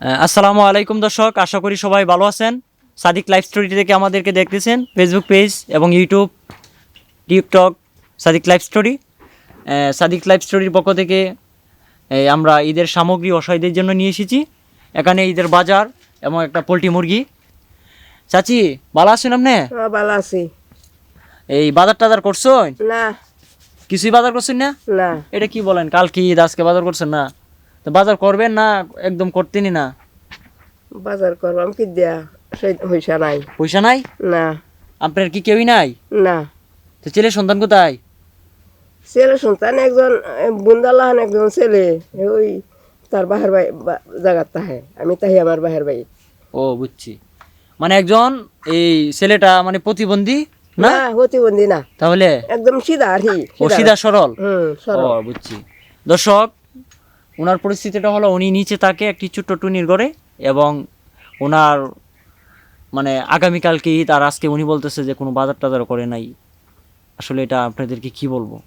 আসসালামু আলাইকুম দর্শক আশা করি সবাই ভালো আছেন। সাদিক লাইভ স্টোরি থেকে আমাদেরকে দেখতেছেন ফেসবুক পেজ এবং YouTube TikTok Sadiq live story. Sadiq live স্টোরির পক্ষ থেকে আমরা ঈদের সামগ্রী অসহায়দের জন্য নিয়ে এসেছি। এখানে ঈদের বাজার এবং একটা পোলট্রি মুরগি। চাচি ভালো আছেন আপনি? হ্যাঁ, ভালো আছি। এই বাজার টাজার করছেন? না। কিছুই বাজার করছেন না? না। এটা কি বলেন কালকে ঈদ আজকে বাজার করছেন না? তো বাজার করবেন না একদম করতেনই না? বাজার করবাম কি দিয়া? সেই পয়সা নাই। পয়সা নাই? না। আপনার কি কেউই নাই? না। তো ছেলে সন্তান কোথায়? ছেলে সন্তান একজন বুন্দালাহান একজন ছেলে ওই তার বাহার বাই জায়গার তাহে। আমি তাহি আমার বাহার ভাই ও বুঝছি। মানে একজন এই ছেলেটা মানে প্রতিবন্ধী না? প্রতিবন্ধী না। তাহলে? একদম সিধা আর কি ও সিধা সরল। হুম ও সরল বুঝছি। দর্শক ওনার পরিস্থিতিটা হলো উনি নিচে থাকে একটি ছোট্ট টুনির ঘরে এবং ওনার মানে আগামীকালকে ঈদ আর আজকে উনি বলতেছে যে কোনো বাজার টাজার করে নাই। আসলে এটা আপনাদেরকে কি বলব?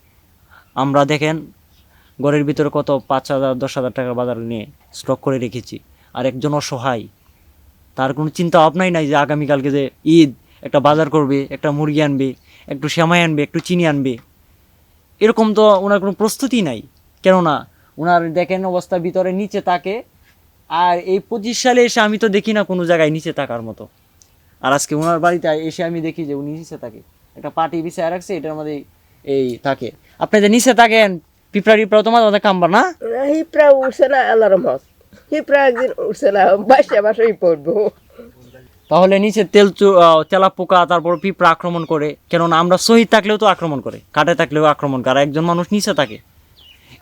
আমরা দেখেন, ঘরের ভিতরে কত পাঁচ হাজার, দশ হাজার টাকার বাজার নিয়ে স্টক করে রেখেছি। আর একজন অসহায়, তার কোনো চিন্তা ভাবনাই নাই যে আগামীকালকে যে ঈদ, একটা বাজার করবে, একটা মুরগি আনবে, একটু শ্যামাই আনবে, একটু চিনি আনবে। এরকম তো ওনার কোনো প্রস্তুতি নাই। কেননা ওনার দেখেন অবস্থা ভিতরে নিচে তাকে। আর এই পঁচিশ সালে এসে আমি তো দেখি না কোনো জায়গায় নিচে থাকার মতো। আর আজকে ওনার বাড়িতে এসে আমি দেখি যে উনি নিচে থাকে। একটা পার্টি বিছায় রাখছে এটার মধ্যে এই থাকে। আপনি যে নিচে থাকেন পিঁপড়া টিপড়া তোমার না? হিপরা উঠছে না হিপরা একদিন উঠছে না বাসা বাসাই পড়ব। তাহলে নিচে তেল তেলা পোকা তারপর পিঁপড়া আক্রমণ করে। কেননা আমরা শহীদ থাকলেও তো আক্রমণ করে কাটে থাকলেও আক্রমণ করে। একজন মানুষ নিচে থাকে।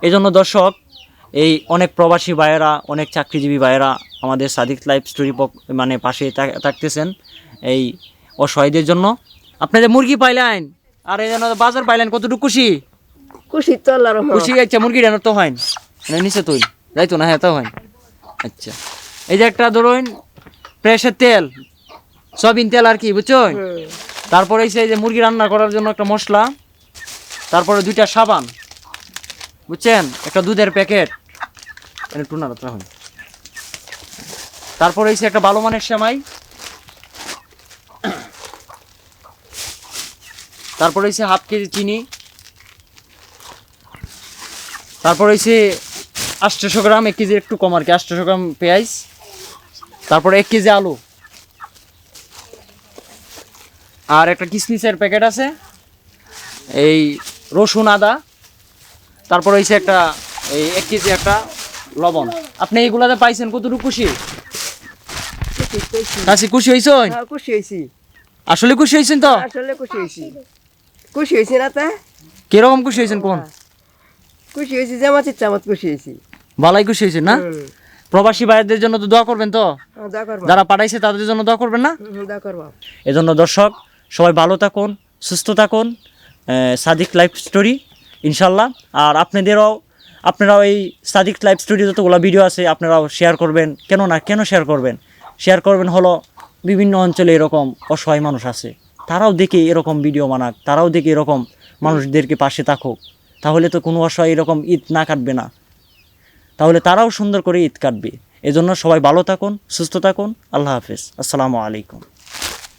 এই জন্য দর্শক এই অনেক প্রবাসী ভাইয়েরা অনেক চাকরিজীবী ভাইয়েরা আমাদের সাদিক লাইফ স্টোরি মানে পাশে থাকতেছেন এই অসহায়দের জন্য। আপনাদের মুরগি পাইলেন আর এই জন্য বাজার পাইলেন কতটুকু খুশি? খুশি তো আল্লাহ রহমত। খুশি আচ্ছা মুরগি ডানো তো হয়। না নিচে তুই যাইতো না? হ্যাঁ তো হয়। আচ্ছা। এই যে একটা ধরুন প্রেসের তেল সয়াবিন তেল আর কি বুঝছ। তারপরে এই যে মুরগি রান্না করার জন্য একটা মশলা তারপরে দুইটা সাবান। বুঝছেন? একটা দুধের প্যাকেট। একটু না হয় তারপরে এই একটা ভালো মানের সেমাই। তারপর হচ্ছে হাফ কেজি চিনি। তারপর হচ্ছে আটশোশো গ্রাম, এক কেজি একটু কম আর কি আটশোশো গ্রাম পেঁয়াজ। তারপরে এক কেজি আলু। আর একটা কিসমিসের প্যাকেট আছে। এই রসুন আদা। তারপর হয়েছে একটা এই এক কেজি একটা লবণ। আপনি এইগুলাতে পাইছেন কতটুকু খুশি? খুশি হয়েছেন হ্যাঁ, খুশি হয়েছি আসলে খুশি হয়েছেন তো? আসলে খুশি হয়েছি খুশি হয়েছি না তা? কীরকম খুশি হয়েছেন কোন? খুশি হয়েছি যেমন ইচ্ছা মত খুশি হয়েছি ভালাই খুশি হয়েছেন না? প্রবাসী ভাইদের জন্য তো দোয়া করবেন তো? হ্যাঁ, যারা পাঠাইছে তাদের জন্য দোয়া করবেন না? এজন্য দর্শক সবাই ভালো থাকুন সুস্থ থাকুন। Sadiq life story. ইনশাল্লাহ। আর আপনাদেরও আপনারাও এই সাদিক লাইফ স্টুডিও যতগুলো ভিডিও আছে, আপনারাও শেয়ার করবেন। কেন না? কেন শেয়ার করবেন? শেয়ার করবেন হলো বিভিন্ন অঞ্চলে এরকম অসহায় মানুষ আছে। তারাও দেখে এরকম ভিডিও বানাক। তারাও দেখে এরকম মানুষদেরকে পাশে থাকুক। তাহলে তো কোনো অসহায় এরকম ঈদ না কাটবে না। তাহলে তারাও সুন্দর করে ঈদ কাটবে। এজন্য সবাই ভালো থাকুন, সুস্থ থাকুন। আল্লাহ হাফেজ। আসসালামু আলাইকুম।